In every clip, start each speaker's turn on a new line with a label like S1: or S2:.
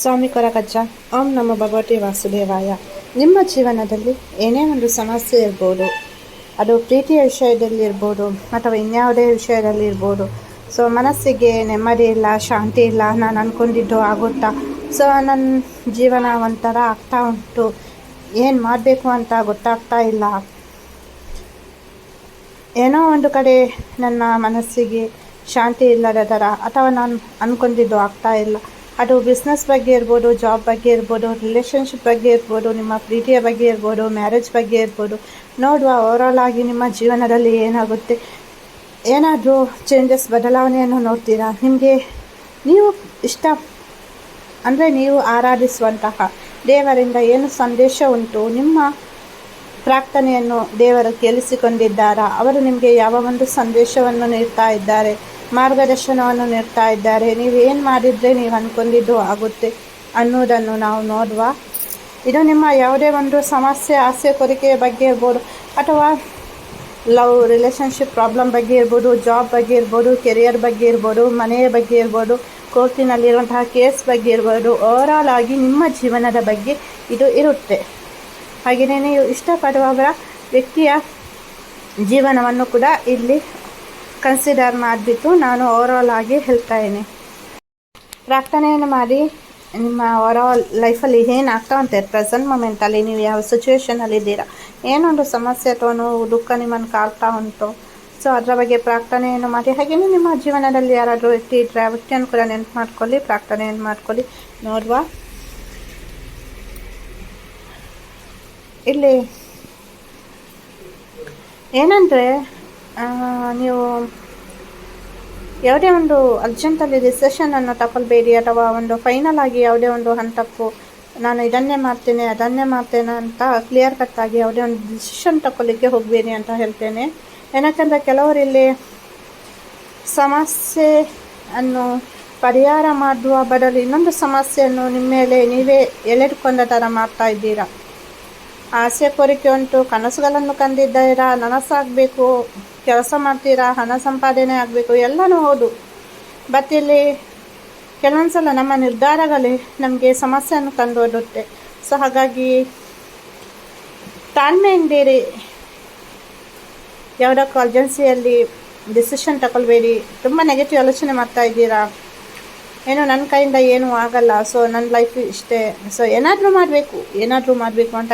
S1: ಸ್ವಾಮಿ ಕೊರಗಜ್ಜ, ಓಂ ನಮ್ಮ ಭಗವತಿ ವಾಸುದೇವಾಯ. ನಿಮ್ಮ ಜೀವನದಲ್ಲಿ ಏನೇ ಒಂದು ಸಮಸ್ಯೆ ಇರ್ಬೋದು, ಅದು ಪ್ರೀತಿಯ ವಿಷಯದಲ್ಲಿ ಇರ್ಬೋದು ಅಥವಾ ಇನ್ಯಾವುದೇ ವಿಷಯದಲ್ಲಿ ಇರ್ಬೋದು, ಸೊ ಮನಸ್ಸಿಗೆ ನೆಮ್ಮದಿ ಇಲ್ಲ, ಶಾಂತಿ ಇಲ್ಲ, ನಾನು ಅಂದ್ಕೊಂಡಿದ್ದು ಆಗುತ್ತಾ? ಸೊ ನನ್ನ ಜೀವನ ಒಂಥರ ಆಗ್ತಾ ಉಂಟು. ಏನು ಮಾಡಬೇಕು ಅಂತ ಗೊತ್ತಾಗ್ತಾ ಇಲ್ಲ. ಏನೋ ಒಂದು ಕಡೆ ನನ್ನ ಮನಸ್ಸಿಗೆ ಶಾಂತಿ ಇಲ್ಲದ ಥರ ಅಥವಾ ನಾನು ಅಂದ್ಕೊಂಡಿದ್ದು ಆಗ್ತಾ ಇಲ್ಲ. ಅದು ಬಿಸ್ನೆಸ್ ಬಗ್ಗೆ ಇರ್ಬೋದು ಜಾಬ್ ಬಗ್ಗೆ ಇರ್ಬೋದು ರಿಲೇಷನ್ಶಿಪ್ ಬಗ್ಗೆ ಇರ್ಬೋದು, ನಿಮ್ಮ ಪ್ರೀತಿಯ ಬಗ್ಗೆ ಇರ್ಬೋದು ಮ್ಯಾರೇಜ್ ಬಗ್ಗೆ ಇರ್ಬೋದು, ನೋಡುವ ಓವರಾಲ್ ಆಗಿ ನಿಮ್ಮ ಜೀವನದಲ್ಲಿ ಏನಾಗುತ್ತೆ. ಏನಾದರೂ ಚೇಂಜಸ್ ಬದಲಾವಣೆಯನ್ನು ನೋಡ್ತೀರಾ? ನಿಮಗೆ ನೀವು ಇಷ್ಟ, ಅಂದರೆ ನೀವು ಆರಾಧಿಸುವಂತಹ ದೇವರಿಂದ ಏನು ಸಂದೇಶ ಉಂಟು? ನಿಮ್ಮ ಪ್ರಾರ್ಥನೆಯನ್ನು ದೇವರು ಕೇಳಿಸಿಕೊಂಡಿದ್ದಾರಾ? ಅವರು ನಿಮಗೆ ಯಾವ ಒಂದು ಸಂದೇಶವನ್ನು ನೀಡ್ತಾ ಇದ್ದಾರೆ? ಮಾರ್ಗದರ್ಶನವನ್ನು ನೀಡ್ತಾ ಇದ್ದಾರೆ. ನೀವು ಏನು ಮಾಡಿದರೆ ನೀವು ಅಂದ್ಕೊಂಡಿದ್ದು ಆಗುತ್ತೆ ಅನ್ನೋದನ್ನು ನಾವು ನೋಡುವ. ಇದು ನಿಮ್ಮ ಯಾವುದೇ ಒಂದು ಸಮಸ್ಯೆ, ಆಸೆ ಕೊರಿಕೆಯ ಬಗ್ಗೆ ಇರ್ಬೋದು ಅಥವಾ ಲವ್ ರಿಲೇಷನ್ಶಿಪ್ ಪ್ರಾಬ್ಲಮ್ ಬಗ್ಗೆ ಇರ್ಬೋದು, ಜಾಬ್ ಬಗ್ಗೆ ಇರ್ಬೋದು, ಕೆರಿಯರ್ ಬಗ್ಗೆ ಇರ್ಬೋದು ಮನೆಯ ಬಗ್ಗೆ ಇರ್ಬೋದು, ಕೋರ್ಟಿನಲ್ಲಿರುವಂತಹ ಕೇಸ್ ಬಗ್ಗೆ ಇರ್ಬೋದು ಓವರಾಲ್ ಆಗಿ ನಿಮ್ಮ ಜೀವನದ ಬಗ್ಗೆ ಇದು ಇರುತ್ತೆ. ಹಾಗೆಯೇ ನೀವು ಇಷ್ಟಪಡುವವರ ವ್ಯಕ್ತಿಯ ಜೀವನವನ್ನು ಕೂಡ ಇಲ್ಲಿ ಕನ್ಸಿಡರ್ ಮಾಡಿಬಿಟ್ಟು ನಾನು ಓವರಾಲ್ ಆಗಿ ಹೇಳ್ತಾ ಇದ್ದೀನಿ. ಪ್ರಾರ್ಥನೆಯನ್ನು ಮಾಡಿ, ನಿಮ್ಮ ಓವರಾಲ್ ಲೈಫಲ್ಲಿ ಏನಾಗ್ತಾ ಅಂತ ಪ್ರೆಸೆಂಟ್ ಮೊಮೆಂಟಲ್ಲಿ ನೀವು ಯಾವ ಸಿಚುವೇಷನಲ್ಲಿ ಇದ್ದೀರಾ? ಏನೊಂದು ಸಮಸ್ಯೆ ಅಥವಾ ನೋವು, ದುಃಖ ನಿಮ್ಮನ್ನು ಕಾಡ್ತಾ ಉಂಟು? ಸೊ ಅದರ ಬಗ್ಗೆ ಪ್ರಾರ್ಥನೆಯನ್ನು ಮಾಡಿ. ಹಾಗೆಯೇ ನಿಮ್ಮ ಜೀವನದಲ್ಲಿ ಯಾರಾದರೂ ವ್ಯಕ್ತಿ ಇದ್ದರೆ ಆ ವ್ಯಕ್ತಿಯನ್ನು ಕೂಡ ನೆನಪು ಮಾಡ್ಕೊಳ್ಳಿ, ಪ್ರಾರ್ಥನೆಯನ್ನು ಮಾಡ್ಕೊಳ್ಳಿ. ನೋಡುವ. ಇಲ್ಲಿ ಏನಂದರೆ ನೀವು ಯಾವುದೇ ಒಂದು ಅರ್ಜೆಂಟಲ್ಲಿ ರಿಸೆಷನನ್ನು ತಗೊಳ್ಬೇಡಿ ಅಥವಾ ಒಂದು ಫೈನಲ್ ಆಗಿ ಯಾವುದೇ ಒಂದು ಹಂತಕ್ಕೂ ನಾನು ಇದನ್ನೇ ಮಾಡ್ತೇನೆ, ಅದನ್ನೇ ಮಾಡ್ತೇನೆ ಅಂತ ಕ್ಲಿಯರ್ ಕಟ್ಟಾಗಿ ಯಾವುದೇ ಒಂದು ಡಿಸಿಷನ್ ತಗೊಳ್ಳಿಕ್ಕೆ ಹೋಗಬೇಡಿ ಅಂತ ಹೇಳ್ತೇನೆ. ಏನಕ್ಕಂದರೆ ಕೆಲವರು ಸಮಸ್ಯೆ ಅನ್ನು ಪರಿಹಾರ ಮಾಡುವ ಬದಲು ಇನ್ನೊಂದು ಸಮಸ್ಯೆಯನ್ನು ನಿಮ್ಮ ಮೇಲೆ ನೀವೇ ಎಳೆದುಕೊಂಡ ಥರ ಮಾಡ್ತಾ ಇದ್ದೀರಾ. ಆಸೆ ಕೋರಿಕೆ ಉಂಟು. ಕನಸುಗಳನ್ನು ಕಂದಿದ್ದೀರಾ ನನಸಾಗಬೇಕು. ಕೆಲಸ ಮಾಡ್ತೀರಾ? ಹಣ ಸಂಪಾದನೆ ಆಗಬೇಕು. ಎಲ್ಲನೂ ಹೌದು. ಬಟ್ ಇಲ್ಲಿ ಕೆಲವೊಂದು ಸಲ ನಮ್ಮ ನಿರ್ಧಾರಗಳೇ ನಮಗೆ ಸಮಸ್ಯೆಯನ್ನು ತಂದೊಡ್ಡುತ್ತೆ ಸೊ ಹಾಗಾಗಿ ತಾಳ್ಮೆಯಿಂದಿರಿ. ಯಾವುದಕ್ಕೂ ಅರ್ಜೆನ್ಸಿಯಲ್ಲಿ ಡಿಸಿಷನ್ ತಗೊಳ್ಬೇಡಿ. ತುಂಬ ನೆಗೆಟಿವ್ ಆಲೋಚನೆ ಮಾಡ್ತಾ ಇದ್ದೀರಾ? ಏನು ನನ್ನ ಕೈಯಿಂದ ಏನೂ ಆಗಲ್ಲ ಸೊ ನನ್ನ ಲೈಫ್ ಇಷ್ಟೇ. ಸೊ ಏನಾದರೂ ಮಾಡಬೇಕು ಏನಾದರೂ ಮಾಡಬೇಕು ಅಂತ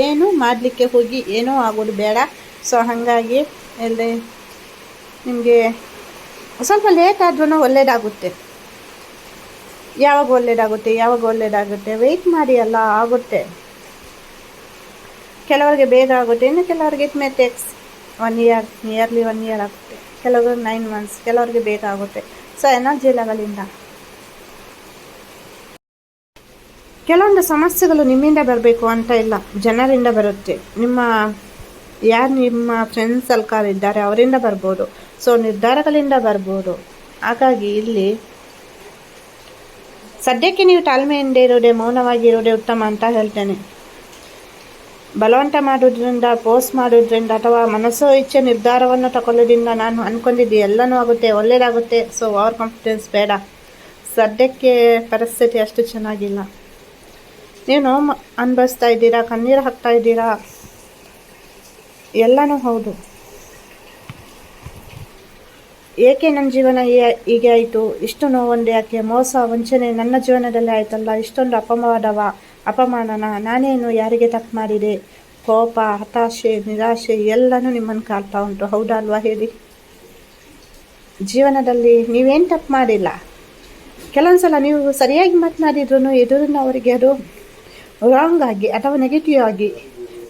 S1: ಏನು ಮಾಡಲಿಕ್ಕೆ ಹೋಗಿ ಏನೂ ಆಗೋದು ಬೇಡ. ಸೊ ಹಾಗಾಗಿ ಇಲ್ಲಿ ನಿಮಗೆ ಸ್ವಲ್ಪ ಲೇಟ್ ಆದ್ರೂ ಒಳ್ಳೆಯದಾಗುತ್ತೆ ಯಾವಾಗ ಒಳ್ಳೆಯದಾಗುತ್ತೆ ಯಾವಾಗ ಒಳ್ಳೇದಾಗುತ್ತೆ ವೆಯ್ಟ್ ಮಾಡಿ ಅಲ್ಲ ಆಗುತ್ತೆ. ಕೆಲವರಿಗೆ ಬೇಗ ಆಗುತ್ತೆ, ಇನ್ನು ಕೆಲವರಿಗೆ it may takes one year nearly one year ಆಗುತ್ತೆ. ಕೆಲವ್ರಿಗೆ ನೈನ್ ಮಂತ್ಸ್ ಕೆಲವರಿಗೆ ಬೇಗ ಆಗುತ್ತೆ. ಸೊ ಎನರ್ಜಿ ಲೆವೆಲಿಂದ ಕೆಲವೊಂದು ಸಮಸ್ಯೆಗಳು ನಿಮ್ಮಿಂದ ಬರಬೇಕು ಅಂತ ಇಲ್ಲ, ಜನರಿಂದ ಬರುತ್ತೆ. ನಿಮ್ಮ, ಯಾರು ನಿಮ್ಮ ಫ್ರೆಂಡ್ಸ್ ಸರ್ಕಾರಿದ್ದಾರೆ ಅವರಿಂದ ಬರ್ಬೋದು. ಸೊ ನಿರ್ಧಾರಗಳಿಂದ ಬರ್ಬೋದು. ಹಾಗಾಗಿ ಇಲ್ಲಿ, ಸದ್ಯಕ್ಕೆ ನೀವು ತಾಳ್ಮೆಯಿಂದ ಇರೋದೇ, ಮೌನವಾಗಿ ಇರೋದೇ ಉತ್ತಮ ಅಂತ ಹೇಳ್ತೇನೆ. ಬಲವಂತ ಮಾಡೋದ್ರಿಂದ ಪೋಸ್ಟ್ ಮಾಡೋದ್ರಿಂದ ಅಥವಾ ಮನಸ್ಸು ಇಚ್ಛೆ ನಿರ್ಧಾರವನ್ನು ತಗೊಳ್ಳೋದ್ರಿಂದ ನಾನು ಅಂದ್ಕೊಂಡಿದ್ದೆ ಎಲ್ಲನೂ ಆಗುತ್ತೆ ಒಳ್ಳೆಯದಾಗುತ್ತೆ ಸೊ ಓವರ್ ಕಾನ್ಫಿಡೆನ್ಸ್ ಬೇಡ. ಸದ್ಯಕ್ಕೆ ಪರಿಸ್ಥಿತಿ ಅಷ್ಟು ಚೆನ್ನಾಗಿಲ್ಲ. ನೋವು ಅನುಭವಿಸ್ತಾ ಇದ್ದೀರಾ, ಕಣ್ಣೀರು ಹಾಕ್ತಾ ಇದ್ದೀರಾ? ಎಲ್ಲನೂ ಹೌದು. ಏಕೆ ನನ್ನ ಜೀವನ ಹೀಗೆ ಆಯಿತು? ಇಷ್ಟು ನೋವೊಂದು ಯಾಕೆ? ಮೋಸ, ವಂಚನೆ ನನ್ನ ಜೀವನದಲ್ಲಿ ಆಯ್ತಲ್ಲ ಇಷ್ಟೊಂದು ಅಪಮಾನವ ಅಪಮಾನನ ನಾನೇನು ಯಾರಿಗೆ ತಪ್ಪು ಮಾಡಿದೆ? ಕೋಪ, ಹತಾಶೆ, ನಿರಾಶೆ ಎಲ್ಲನೂ ನಿಮ್ಮನ್ನು ಕಾಡ್ತಾ ಉಂಟು ಹೌದಲ್ವಾ ಹೇಳಿ? ಜೀವನದಲ್ಲಿ ನೀವೇನು ತಪ್ಪು ಮಾಡಿಲ್ಲ? ಕೆಲವೊಂದು ಸಲ ನೀವು ಸರಿಯಾಗಿ ಮಾತನಾಡಿದ್ರು ಎದುರಿನವರಿಗೆ ಅದು ರಾಂಗ್ ಆಗಿ ಅಥವಾ ನೆಗೆಟಿವ್ ಆಗಿ.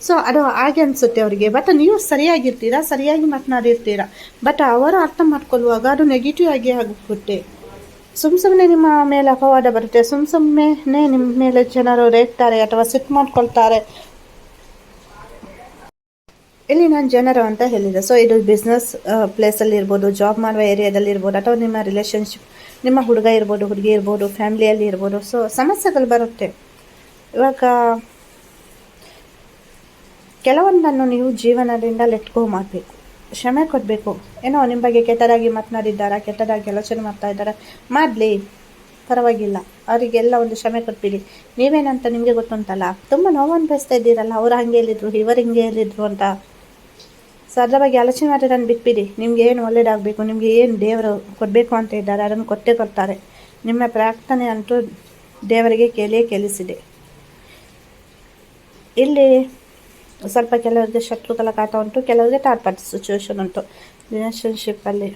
S1: ಸೊ ಅದು ಹಾಗೆ ಅನಿಸುತ್ತೆ ಅವರಿಗೆ. ಬಟ್ ನೀವು ಸರಿಯಾಗಿರ್ತೀರಾ? ಸರಿಯಾಗಿ ಮಾತನಾಡಿರ್ತೀರಾ? ಬಟ್ ಅವರು ಅರ್ಥ ಮಾಡ್ಕೊಳ್ಳುವಾಗ ಅದು ನೆಗೆಟಿವ್ ಆಗಿ ಆಗುತ್ತೆ. ಸುಮ್ಮ ಸುಮ್ಮನೆ ನಿಮ್ಮ ಮೇಲೆ ಅಪವಾದ ಬರುತ್ತೆ. ಸುಮ್ಮ ಸುಮ್ಮನೆ ನಿಮ್ಮ ಮೇಲೆ ಜನರು ರೇಗ್ತಾರೆ ಅಥವಾ ಸಿಟ್ ಮಾಡ್ಕೊಳ್ತಾರೆ. ಇಲ್ಲಿ ನಾನು ಜನರು ಅಂತ ಹೇಳಿದೆ. ಸೊ ಇದು ಬಿಸ್ನೆಸ್ ಪ್ಲೇಸಲ್ಲಿ ಇರ್ಬೋದು ಜಾಬ್ ಮಾಡುವ ಏರಿಯಾದಲ್ಲಿ ಇರ್ಬೋದು, ಅಥವಾ ನಿಮ್ಮ ರಿಲೇಷನ್ಶಿಪ್ ನಿಮ್ಮ ಹುಡುಗ ಇರ್ಬೋದು, ಹುಡುಗಿ ಇರ್ಬೋದು ಫ್ಯಾಮಿಲಿಯಲ್ಲಿ ಇರ್ಬೋದು. ಸೊ ಸಮಸ್ಯೆಗಳು ಬರುತ್ತೆ. ಇವಾಗ ಕೆಲವೊಂದನ್ನು ನೀವು ಜೀವನದಿಂದ ಲೆಟ್ಕೋ ಮಾಡಬೇಕು. ಕ್ಷಮೆ ಕೊಡಬೇಕು. ಏನೋ ನಿಮ್ಮ ಬಗ್ಗೆ ಕೆಟ್ಟದಾಗಿ ಮಾತನಾಡಿದ್ದಾರಾ, ಕೆಟ್ಟದಾಗಿ ಆಲೋಚನೆ ಮಾಡ್ತಾ ಇದ್ದಾರೆ? ಮಾಡಲಿ. ಪರವಾಗಿಲ್ಲ. ಅವರಿಗೆಲ್ಲ ಒಂದು ಕ್ಷಮೆ ಕೊಟ್ಬಿಡಿ. ನೀವೇನಂತ ನಿಮಗೆ ಗೊತ್ತುಂಟಲ್ಲ? ತುಂಬ ನೋವು ಅನ್ಭವಿಸ್ತಾ ಇದ್ದೀರಲ್ಲ. ಅವ್ರು ಹಂಗೆ ಹೇಳಿದ್ರು ಇವರು ಹಿಂಗೆ ಹೇಳಿದ್ರು ಅಂತ. ಸೊ ಅದರ ಬಗ್ಗೆ ಆಲೋಚನೆ ಮಾಡಿ ನಾನು ಬಿಟ್ಬಿಡಿ. ನಿಮ್ಗೆ ಏನು ಒಳ್ಳೇದಾಗಬೇಕು, ನಿಮಗೆ ಏನು ದೇವರು ಕೊಡಬೇಕು ಅಂತ ಇದ್ದಾರೆ, ಅದನ್ನು ಕೊಟ್ಟೇ ಕೊಡ್ತಾರೆ. ನಿಮ್ಮ ಪ್ರಾರ್ಥನೆ ಅಂತೂ ದೇವರಿಗೆ ಕೇಳಿಯೇ ಕೇಳಿಸಿದೆ. ಇಲ್ಲಿ ಸ್ವಲ್ಪ ಕೆಲವರಿಗೆ ಶತ್ರುಗಳ ಕಾಟ ಉಂಟು, ಕೆಲವರಿಗೆ ಥರ್ಡ್ ಪಾರ್ಟಿ ಸಿಚುವೇಶನ್ ಉಂಟು. ರಿಲೇಷನ್ಶಿಪ್ಪಲ್ಲಿ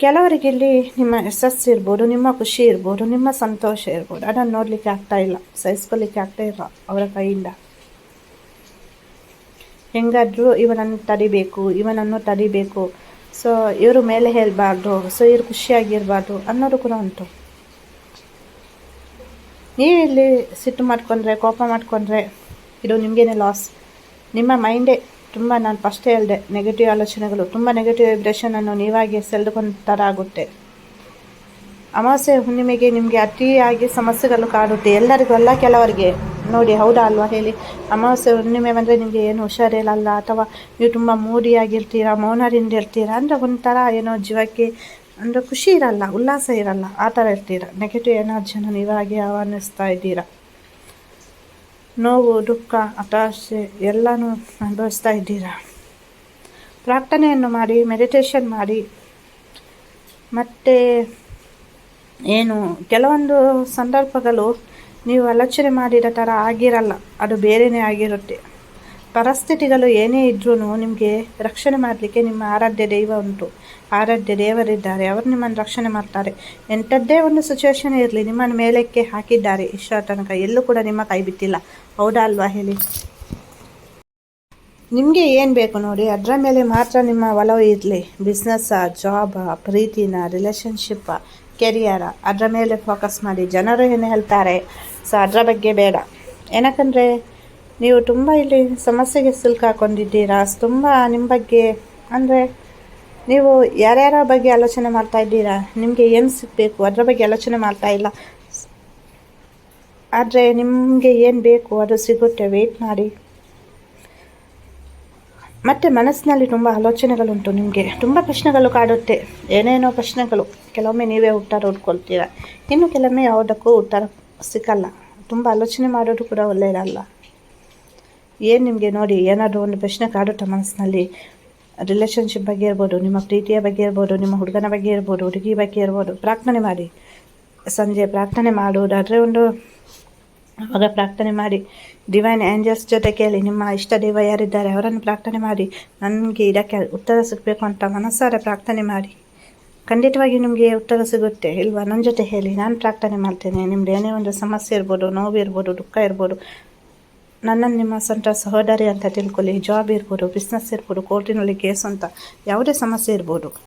S1: ಕೆಲವರಿಗೆ ಇಲ್ಲಿ ನಿಮ್ಮ ಯಶಸ್ಸು ಇರ್ಬೋದು, ನಿಮ್ಮ ಖುಷಿ ಇರ್ಬೋದು, ನಿಮ್ಮ ಸಂತೋಷ ಇರ್ಬೋದು. ಅದನ್ನು ನೋಡಲಿಕ್ಕೆ ಆಗ್ತಾ ಇಲ್ಲ ಸಹಿಸ್ಕೊಳ್ಳಿಕ್ಕೆ ಆಗ್ತಾ ಇಲ್ಲ ಅವರ ಕೈಯಿಂದ. ಹೆಂಗಾದರೂ ಇವನನ್ನು ತಡಿಬೇಕು ಇವನನ್ನು ತಡಿಬೇಕು. ಸೊ ಇವರು ಮೇಲೆ ಹೇಳಬಾರ್ದು ಸೊ ಇವರು ಖುಷಿಯಾಗಿರಬಾರ್ದು ಅನ್ನೋದು ಕೂಡ ಉಂಟು. ನೀವು ಸಿಟ್ಟು ಮಾಡ್ಕೊಂಡ್ರೆ, ಕೋಪ ಮಾಡಿಕೊಂಡ್ರೆ, ಇದು ನಿಮಗೇನೆ ಲಾಸ್ ನಿಮ್ಮ ಮೈಂಡೇ ತುಂಬ ನಾನು ಫಸ್ಟೇ ಹೇಳಿದೆ ನೆಗೆಟಿವ್ ಆಲೋಚನೆಗಳು, ತುಂಬ ನೆಗೆಟಿವ್ ವೈಬ್ರೇಷನನ್ನು ನೀವಾಗಿ ಸೆಳೆದುಕೊಂಡ ಥರ ಆಗುತ್ತೆ. ಅಮಾವಾಸ್ಯೆ ಹುಣ್ಣಿಮೆಗೆ ನಿಮಗೆ ಅತಿಯಾಗಿ ಸಮಸ್ಯೆಗಳು ಕಾಡುತ್ತೆ. ಎಲ್ಲರಿಗೂ ಅಲ್ಲ ಕೆಲವರಿಗೆ. ನೋಡಿ, ಹೌದಾ ಅಲ್ವಾ ಹೇಳಿ? ಅಮಾವಾಸ್ಯೆ ಹುಣ್ಣಿಮೆ ಬಂದರೆ ನಿಮಗೆ ಏನು ಹುಷಾರಿರಲ್ಲ, ಅಥವಾ ನೀವು ತುಂಬ ಮೂಡಿಯಾಗಿರ್ತೀರಾ ಮೌನರಿಂದ ಇರ್ತೀರಾ, ಅಂದರೆ ಒಂಥರ ಏನೋ ಜೀವಕ್ಕೆ ಅಂದರೆ ಖುಷಿ ಇರಲ್ಲ, ಉಲ್ಲಾಸ ಇರಲ್ಲ, ಆ ಥರ ಇರ್ತೀರ. ನೆಗೆಟಿವ್ ಎನರ್ಜಿನ ನೀವಾಗಿ ಆಹ್ವಾನಿಸ್ತಾ ಇದ್ದೀರ? ನೋವು, ದುಃಖ, ಹತಾಶೆ ಎಲ್ಲನೂ ಅನುಭವಿಸ್ತಾ ಇದ್ದೀರಾ? ಪ್ರಾರ್ಥನೆಯನ್ನು ಮಾಡಿ ಮೆಡಿಟೇಷನ್ ಮಾಡಿ. ಮತ್ತು ಏನು, ಕೆಲವೊಂದು ಸಂದರ್ಭಗಳು ನೀವು ಆಲೋಚನೆ ಮಾಡಿದ ಥರ ಆಗಿರಲ್ಲ. ಅದು ಬೇರೆಯೇ ಆಗಿರುತ್ತೆ. ಪರಿಸ್ಥಿತಿಗಳು ಏನೇ ಇದ್ರೂ ನಿಮಗೆ ರಕ್ಷಣೆ ಮಾಡಲಿಕ್ಕೆ ನಿಮ್ಮ ಆರಾಧ್ಯ ದೈವ ಉಂಟು. ಆರಾಧ್ಯ ದೇವರಿದ್ದಾರೆ, ಅವರು ನಿಮ್ಮನ್ನು ರಕ್ಷಣೆ ಮಾಡ್ತಾರೆ. ಎಂಥದ್ದೇ ಒಂದು ಸಿಚುವೇಶನ್ ಇರಲಿ, ನಿಮ್ಮನ್ನು ಮೇಲಕ್ಕೆ ಹಾಕಿದ್ದಾರೆ. ಇಷ್ಟ ತನಕ ಎಲ್ಲೂ ಕೂಡ ನಿಮ್ಮ ಕೈ ಬಿಟ್ಟಿಲ್ಲ. ಹೌದಾ ಅಲ್ವಾ ಹೇಳಿ? ನಿಮಗೆ ಏನು ಬೇಕು ನೋಡಿ, ಅದರ ಮೇಲೆ ಮಾತ್ರ ನಿಮ್ಮ ಒಲವು ಇರಲಿ. ಬಿಸ್ನೆಸ್ಸಾ ಜಾಬಾ ಪ್ರೀತಿನ ರಿಲೇಷನ್ಶಿಪ್ಪ ಕೆರಿಯರ ಅದರ ಮೇಲೆ ಫೋಕಸ್ ಮಾಡಿ. ಜನರು ಏನು ಹೇಳ್ತಾರೆ? ಸೊ ಅದರ ಬಗ್ಗೆ ಬೇಡ. ಏನಕ್ಕಂದರೆ ನೀವು ತುಂಬ ಇಲ್ಲಿ ಸಮಸ್ಯೆಗೆ ಸಿಲ್ಕಾಕೊಂಡಿದ್ದೀರಾ ತುಂಬ ನಿಮ್ಮ ಬಗ್ಗೆ, ಅಂದರೆ ನೀವು ಯಾರ್ಯಾರ ಬಗ್ಗೆ ಆಲೋಚನೆ ಮಾಡ್ತಾ ಇದ್ದೀರಾ? ನಿಮಗೆ ಏನು ಸಿಗಬೇಕು ಅದರ ಬಗ್ಗೆ ಆಲೋಚನೆ ಮಾಡ್ತಾ ಇಲ್ಲ. ಆದರೆ ನಿಮಗೆ ಏನು ಬೇಕು? ಅದು ಸಿಗುತ್ತೆ. ವೆಯ್ಟ್ ಮಾಡಿ. ಮತ್ತು ಮನಸ್ಸಿನಲ್ಲಿ ತುಂಬ ಆಲೋಚನೆಗಳುಂಟು ನಿಮಗೆ. ತುಂಬ ಪ್ರಶ್ನೆಗಳು ಕಾಡುತ್ತೆ. ಏನೇನೋ ಪ್ರಶ್ನೆಗಳು. ಕೆಲವೊಮ್ಮೆ ನೀವೇ ಉತ್ತರ ಹುಡ್ಕೊಳ್ತೀರಾ. ಇನ್ನು ಕೆಲವೊಮ್ಮೆ ಯಾವುದಕ್ಕೂ ಉತ್ತರ ಸಿಕ್ಕಲ್ಲ. ತುಂಬ ಆಲೋಚನೆ ಮಾಡೋದು ಕೂಡ ಒಳ್ಳೆಯದಲ್ಲ. ಏನು ನಿಮಗೆ ನೋಡಿ, ಏನಾದರೂ ಒಂದು ಪ್ರಶ್ನೆ ಕಾಡುತ್ತ ಮನಸ್ಸಿನಲ್ಲಿ? ರಿಲೇಷನ್ಶಿಪ್ ಬಗ್ಗೆ ಇರ್ಬೋದು, ನಿಮ್ಮ ಪ್ರೀತಿಯ ಬಗ್ಗೆ ಇರ್ಬೋದು, ನಿಮ್ಮ ಹುಡುಗನ ಬಗ್ಗೆ ಇರ್ಬೋದು, ಹುಡುಗಿ ಬಗ್ಗೆ ಇರ್ಬೋದು, ಪ್ರಾರ್ಥನೆ ಮಾಡಿ. ಸಂಜೆ ಪ್ರಾರ್ಥನೆ ಮಾಡುವುದಾದರೆ ಒಂದು ಅವಾಗ ಪ್ರಾರ್ಥನೆ ಮಾಡಿ. ಡಿವೈನ್ ಆ್ಯಂಜಲ್ಸ್ ಜೊತೆ ಕೇಳಿ, ನಿಮ್ಮ ಇಷ್ಟ ದೇವ ಯಾರಿದ್ದಾರೆ ಅವರನ್ನು ಪ್ರಾರ್ಥನೆ ಮಾಡಿ. ನನಗೆ ಇದಕ್ಕೆ ಉತ್ತರ ಸಿಗಬೇಕು ಅಂತ ಮನಸ್ಸಾರೆ, ಪ್ರಾರ್ಥನೆ ಮಾಡಿ. ಖಂಡಿತವಾಗಿ ನಿಮಗೆ ಉತ್ತರ ಸಿಗುತ್ತೆ. ಇಲ್ವಾ ನನ್ನ ಜೊತೆ ಹೇಳಿ, ನಾನು ಪ್ರಾರ್ಥನೆ ಮಾಡ್ತೇನೆ. ನಿಮ್ದು ಏನೇ ಒಂದು ಸಮಸ್ಯೆ ಇರ್ಬೋದು, ನೋವು ಇರ್ಬೋದು, ದುಃಖ ಇರ್ಬೋದು ನನ್ನನ್ನು ನಿಮ್ಮ ಸ್ವಂತ ಸಹೋದರಿ ಅಂತ ತಿಳ್ಕೊಳ್ಳಿ. ಜಾಬ್ ಇರ್ಬೋದು ಬಿಸ್ನೆಸ್ ಇರ್ಬೋದು ಕೋರ್ಟಿನಲ್ಲಿ ಕೇಸ್ ಅಂತ ಯಾವುದೇ ಸಮಸ್ಯೆ ಇರ್ಬೋದು.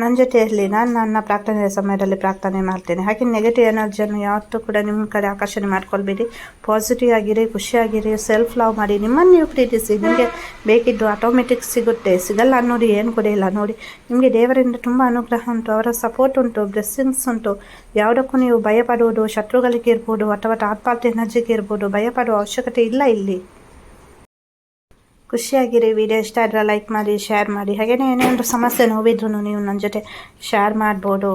S1: ನನ್ನ ಜೊತೆ ಇರಲಿ, ನಾನು ನನ್ನ ಪ್ರಾರ್ಥನೆಯ ಸಮಯದಲ್ಲಿ ಪ್ರಾರ್ಥನೆ ಮಾಡ್ತೇನೆ. ಹಾಗೆ ನೆಗೆಟಿವ್ ಎನರ್ಜಿಯನ್ನು ಯಾವತ್ತೂ ಕೂಡ ನಿಮ್ಮ ಕಡೆ ಆಕರ್ಷಣೆ ಮಾಡ್ಕೊಳ್ಬೇಡಿ. ಪಾಸಿಟಿವ್ ಆಗಿರಿ, ಖುಷಿಯಾಗಿರಿ ಸೆಲ್ಫ್ ಲವ್ ಮಾಡಿ. ನಿಮ್ಮನ್ನು ನೀವು ಪ್ರೀತಿಸಿ, ನಿಮಗೆ ಬೇಕಿದ್ದು ಆಟೋಮೆಟಿಕ್ ಸಿಗುತ್ತೆ. ಸಿಗಲ್ಲ ಅನ್ನೋದು ಏನು ಕೂಡ ಇಲ್ಲ. ನೋಡಿ, ನಿಮಗೆ ದೇವರಿಂದ ತುಂಬ ಅನುಗ್ರಹ ಉಂಟು, ಅವರ ಸಪೋರ್ಟ್ ಉಂಟು ಬ್ಲೆಸ್ಸಿಂಗ್ಸ್ ಉಂಟು. ಯಾವುದಕ್ಕೂ ನೀವು ಭಯಪಡುವುದು, ಶತ್ರುಗಳಿಗೆ ಇರ್ಬೋದು, ಅಥವಾ ಥರ್ಡ್ ಪಾರ್ಟಿ ಎನರ್ಜಿಗೆ ಇರ್ಬೋದು, ಭಯಪಡುವ ಅವಶ್ಯಕತೆ ಇಲ್ಲ ಇಲ್ಲಿ. ಖುಷಿಯಾಗಿರಿ. ವಿಡಿಯೋ ಇಷ್ಟ ಆದರೆ ಲೈಕ್ ಮಾಡಿ ಶೇರ್ ಮಾಡಿ. ಹಾಗೆಯೇ ಒಂದು ಸಮಸ್ಯೆ ನೋವಿದ್ರು ನೀವು ನನ್ನ ಜೊತೆ ಶೇರ್ ಮಾಡ್ಬೋದು.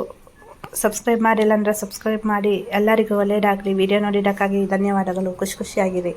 S1: ಸಬ್ಸ್ಕ್ರೈಬ್ ಮಾಡಿಲ್ಲ ಅಂದರೆ ಸಬ್ಸ್ಕ್ರೈಬ್ ಮಾಡಿ. ಎಲ್ಲರಿಗೂ ಒಳ್ಳೆಯದಾಗಲಿ ವಿಡಿಯೋ ನೋಡಿದ್ದಕ್ಕಾಗಿ ಧನ್ಯವಾದಗಳು. ಖುಷಿ ಖುಷಿಯಾಗಿರಿ.